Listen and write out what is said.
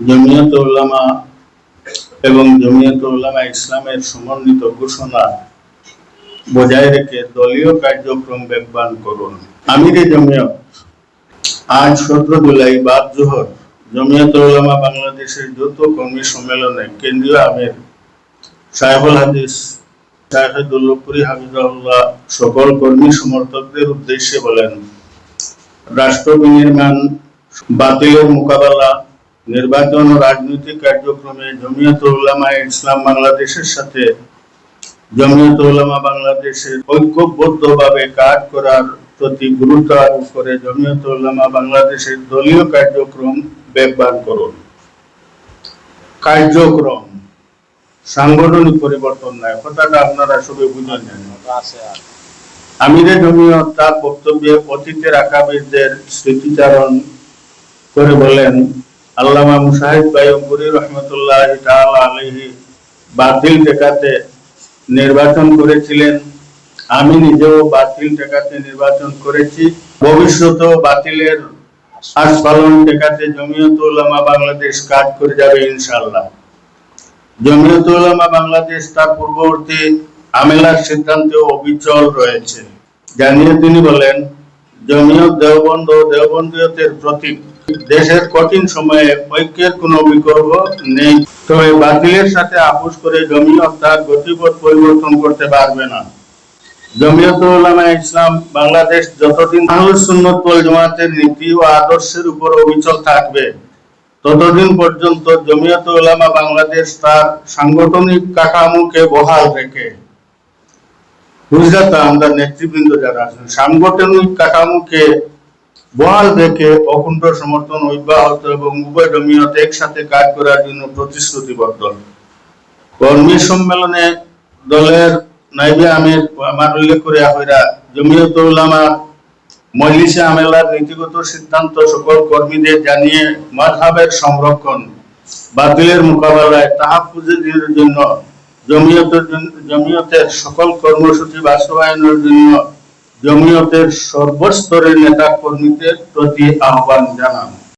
জমিয়ত উলামা এবং জমিয়ত উলামা ইসলামের সমন্বিত ঘোষণা বজায় রেখে দলীয় কার্যক্রম বেগবান করুন। আমিরে জমিয়ত, আজ সতেরো জুলাই, বাদ জোহর, জমিয়ত উলামা বাংলাদেশের যৌথ কর্মী সম্মেলনে কেন্দ্রীয় আমির সাহেবুল হাদিস শাহেদুল্লপুরি হাফিজাহুল্লাহ সকল কর্মী সমর্থকদের উদ্দেশ্যে বলেন, রাষ্ট্র বিনির্মাণ, বাতিলের মোকাবেলা নির্বাচন ও রাজনৈতিক কার্যক্রমে জমিয়ত উলামা ইসলাম বাংলাদেশের সাথে জমিয়ত উলামা বাংলাদেশের ঐক্যবদ্ধভাবে কাজ করার প্রতি গুরুত্ব আরোপ করে জমিয়ত উলামা বাংলাদেশের দলীয় কার্যক্রম বেগবান করুন। কার্যক্রম সাংগঠনিক পরিবর্তন নয়। কথাটা আপনারা সবাই বুঝে নেন আমিরে জমিয়ত তার বক্তব্যে অতীতের আকাবিরদের স্মৃতিচারণ করে বলেন আল্লামা মুসাহিদ বাইম্বুরি রহমতুল্লাহ বাতিল টেকাতে নির্বাচন করেছিলেন। আমি নিজেও বাতিল টেকাতে নির্বাচন করেছি। ভবিষ্যতেও বাতিলের আস্ফালন টেকাতে জমিয়ত উলামা বাংলাদেশ কাজ করে যাবে ইনশাল্লাহ জমিয়ত উলামা বাংলাদেশ তার পূর্ববর্তী আমেলার সিদ্ধান্তে অবিচল রয়েছে। জানিয়ে তিনি বলেন, জমিয়ত দেওবন্দ ও দেওবন্দীয়তের প্রতীক। দেশের কঠিন সময়ে ঐক্যের কোনো বিকল্প নেই। তবে বাতিলের সাথে আপোষ করে জমিয়ত তার গতিপথ পরিবর্তন করতে পারবে না। ইসলাম বাংলাদেশ যতদিন সুন্নাত নীতি ও আদর্শের উপর অবিচল থাকবে, ততদিন পর্যন্ত জমিয়ত উলামা বাংলাদেশ তার সাংগঠনিক কাঠামোকে বহাল রেখে। বুঝলাম আমরা নেতৃবৃন্দ যারা আছেন, সাংগঠনিক কাঠামোকে বহাল রেখে অকুণ্ঠ সমর্থন অব্যাহত এবং উভয় জমিয়ত একসাথে কাজ করার জন্য প্রতিশ্রুতিবদ্ধ। কর্মী সম্মেলনে দলের নাইবে আমির আমার উল্লেখ করে হইরা জমিয়ত উলামা মজলিসে আমেলার নীতিগত সিদ্ধান্ত সকল কর্মীদের জানিয়ে মাযহাবের সংরক্ষণ, বাতিলের মোকাবেলায় তাহাফুজের জন্য, জমিয়তের জমিয়তের সকল কর্মসূচি বাস্তবায়নের জন্য জমিয়তের সর্বস্তরের নেতা কর্মীদের প্রতি আহ্বান জানান।